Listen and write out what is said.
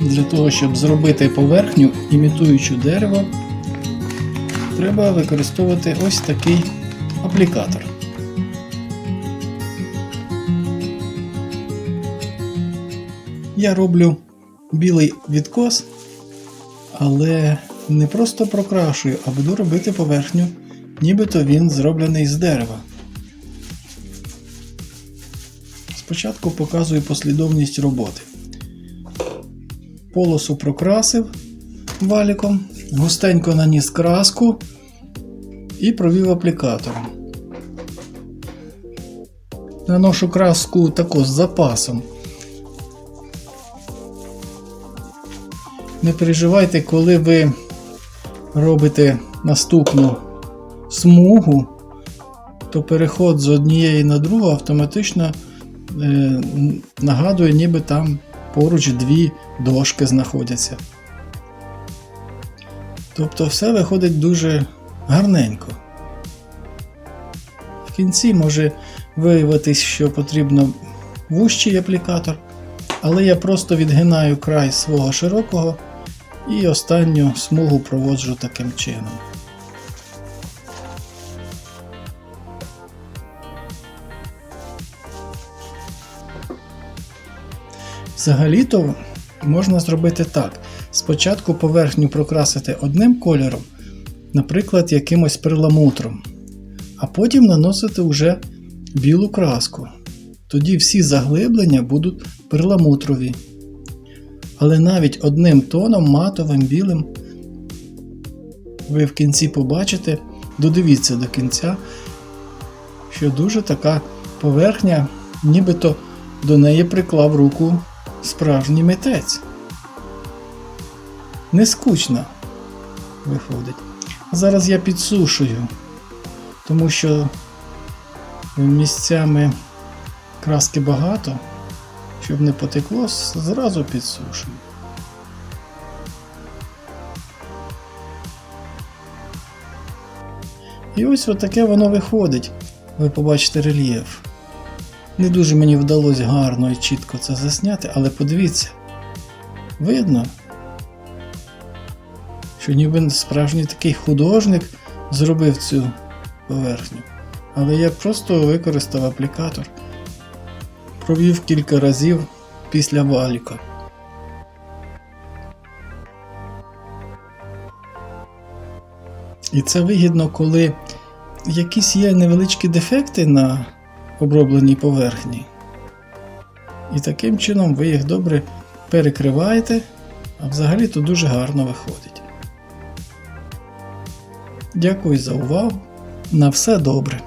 Для того, щоб зробити поверхню, імітуючу дерево, треба використовувати ось такий аплікатор. Я роблю білий відкос, але не просто прокрашую, а буду робити поверхню, нібито він зроблений з дерева. Спочатку показую послідовність роботи. Полосу прокрасив валіком, густенько наніс краску і провів аплікатором. Наношу краску також з запасом. Не переживайте, коли ви робите наступну смугу, то переход з однієї на другу автоматично нагадує, ніби там поруч дві дошки знаходяться. Тобто все виходить дуже гарненько. В кінці може виявитись, що потрібно вущий аплікатор, але я просто відгинаю край свого широкого і останню смугу проводжу таким чином. Взагалі-то можна зробити так: спочатку поверхню прокрасити одним кольором, наприклад, якимось перламутром, а потім наносити вже білу краску. Тоді всі заглиблення будуть перламутрові. Але навіть одним тоном матовим білим ви в кінці побачите, додивіться до кінця, що дуже така поверхня, нібито до неї приклав руку справжній митець. Не скучно виходить. Зараз я підсушую, тому що місцями краски багато, щоб не потекло, зразу підсушую. І ось отаке воно виходить. Ви побачите рельєф. Не дуже мені вдалося гарно і чітко це засняти, але подивіться, видно, що ніби справжній такий художник зробив цю поверхню. Але я просто використав аплікатор, провів кілька разів після валіка. І це вигідно, коли якісь є невеличкі дефекти на обробленій поверхні. І таким чином ви їх добре перекриваєте, а взагалі то дуже гарно виходить. Дякую за увагу. На все добре.